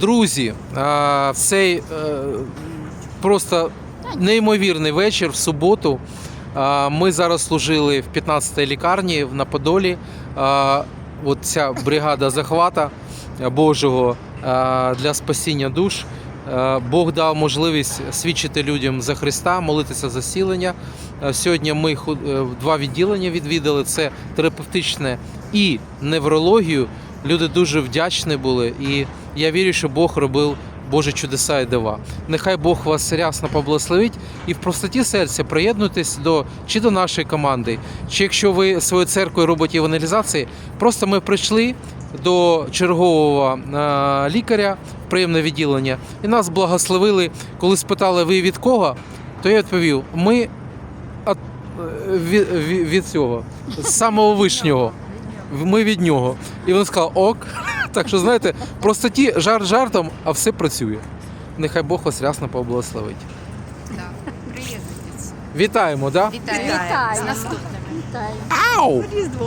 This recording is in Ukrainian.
Друзі, в цей е, просто неймовірний вечір в суботу. Ми зараз служили в 15-й лікарні на Подолі. От ця бригада захвата Божого для спасіння душ. Бог дав можливість свідчити людям за Христа, молитися за зцілення. Сьогодні ми е, два відділення відвідали: це терапевтичне і неврологію. Люди дуже вдячні були, і я вірю, що Бог робив Божі чудеса і дива. Нехай Бог вас рясно поблагословить і в простоті серця приєднуйтесь до чи до нашої команди, чи якщо ви своєю церквою робите евангелізації, просто ми прийшли до чергового е, лікаря приємне відділення, і нас благословили. Коли спитали, ви від кого, то я відповів: ми е, від, від, від цього, з самого вишнього. Ми від нього. І він сказав ок. Так що, знаєте, простоті жарт жартом, а все працює. Нехай Бог вас рясно поблагословить. Да. Приєднуйтесь. Вітаємо, да? Вітаю. Вітаю. З наступним. Вітаю. Ау! Різдво.